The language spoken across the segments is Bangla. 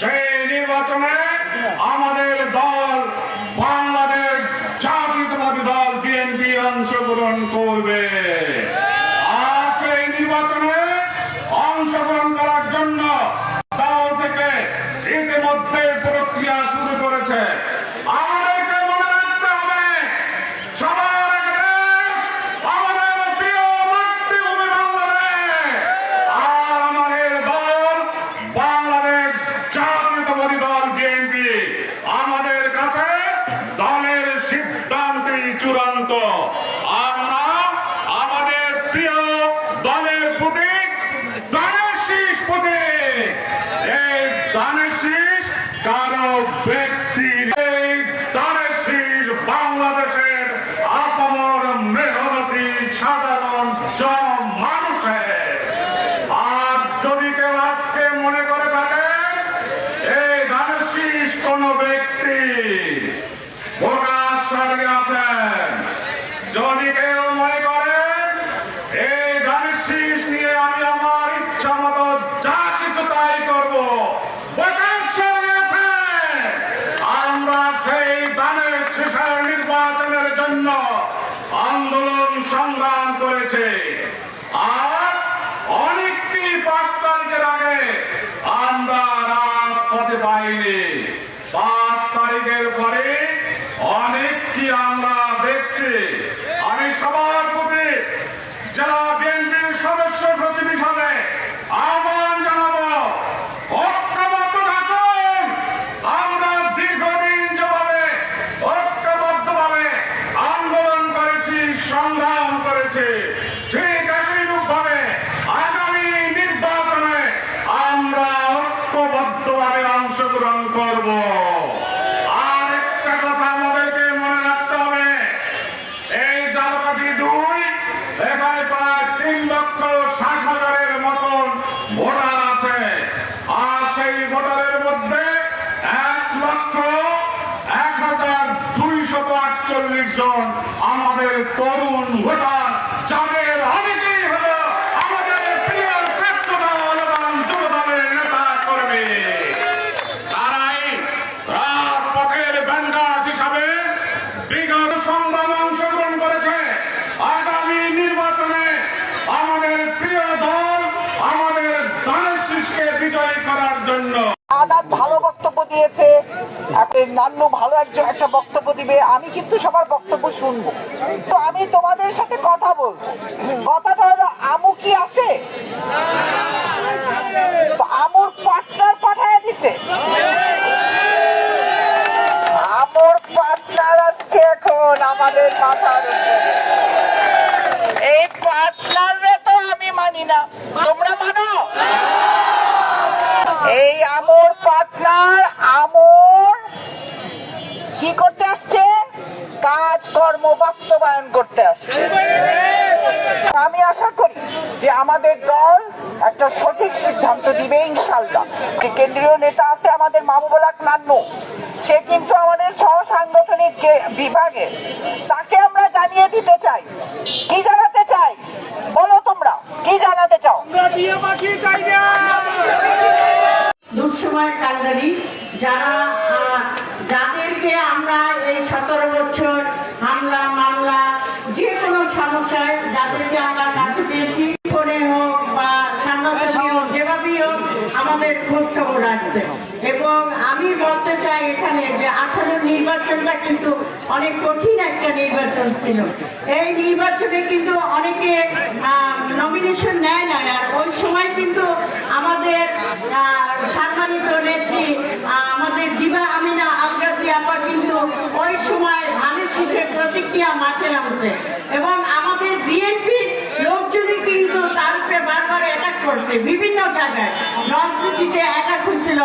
সেই নির্বাচনে আমাদের দল, বাংলাদেশ জাতীয়তাবাদী দল, বিএনপি অংশগ্রহণ করবে। আর সেই নির্বাচনে অংশগ্রহণ করার জন্য দল থেকে ইতিমধ্যে প্রক্রিয়া শুরু করেছে। আমাদেরকে মনে রাখতে হবে সবার আগে দেশ, আমাদের প্রিয় মাতৃভূমি বাংলাদেশ আর আমাদের দল বাংলাদেশ জাতীয়তাবাদী দল বিএনপি আমাদের কাছে দলের সিদ্ধান্তই চূড়ান্ত আমরা আমাদের প্রিয় দলের প্রতীক দানের শীষ পদে। এই দানের শীষ কারও ব্যক্তির এই দানের শীষ বাংলাদেশের আপামর মেহনতি সাধারণ জন মানুষের আর যদি কেউ আজকে মনে করে থাকেন এই দানের শীষ কোন ব্যক্তি প্রকাশ স্বর্গে আছেন যদি কেউ মনে করেন এই দানের শীষ নিয়ে আমি আমার ইচ্ছা মতো যা কিছু তাই করব প্রকাশ স্বর্গে আছেন আমরা সেই দানের শীষের নির্বাচনের জন্য আন্দোলন সংগ্রাম করেছে আর অনেকটি পাঁচ তারিখের আগে আমরা রাজপথে পাইনি পাঁচ তারিখের পরে অনেকটি আমরা দেখছি আমি সবার প্রতি জেলা Corun, what আদাত ভালো বক্তব্য দিয়েছে নান্নু ভালো একজন একটা বক্তব্য দিবে, আমি কিন্তু সবার বক্তব্য শুনব। তো আমি তোমাদের সাথে কথা বলব। কথাটা হলো, আমু কি আছে? তো আমুর পার্টনার পাঠায় দিছে। আমুর পার্টনার আসছে এখন আমাদের মাথার এই পার্টনারে তো আমি মানি না। তোমরা মানো এই আমর পার্টনার আমর কি করতে আসছে কাজ কর্ম বাস্তবায়ন করতে আসছে। আমি আশা করি যে আমাদের দল একটা সঠিক সিদ্ধান্ত দিবে ইনশাল্লাহ যে কেন্দ্রীয় নেতা আছে আমাদের মামুবলাক নান্নু সে কিন্তু আমাদের সহ সাংগঠনিক যে বিভাগে তাকে আমরা জানিয়ে দিতে চাই। কি জানাতে চাই? বলো তোমরা কি জানাতে চাও? কান্ডারি যারা যাদেরকে আমরা এই সতেরো বছর হামলা, মামলা, যে কোনো সমস্যায় যাদেরকে আমরা কাছে পেয়েছি করে হোক বা সামনাসামনি হোক, যেভাবেই হোক, আমাদের খোঁজ খবর রাখছে এবং আমি বলতে চাই এখানে যে আঠারো নির্বাচনটা কিন্তু অনেক কঠিন একটা নির্বাচন ছিল। এই নির্বাচনে কিন্তু অনেকে নমিনেশন নেয় না আর ওই ধানের প্রতিক্রিয়া মাঠে নামছে। এবং আমাদের বিএনপির লোকজনই কিন্তু তার উপরে বারবার অ্যাটাক করছে, বিভিন্ন জায়গায় রাজনীতিতে অ্যাটাক হয়েছিল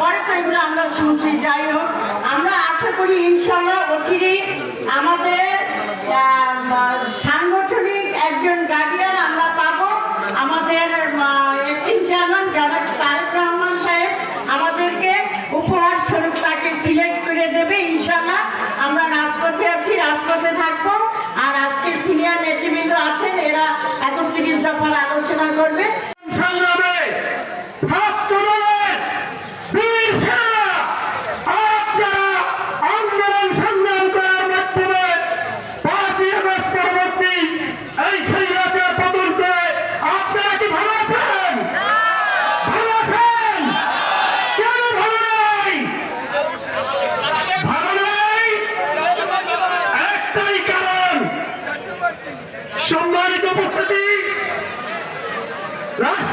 পরে তো এগুলো আমরা শুনছি। যাই হোক, আমরা আশা করি ইনশাল্লাহ অচিরেই আমাদের সাংগঠনিক একজন গার্ডিয়ান আমরা পাবো। আমাদের না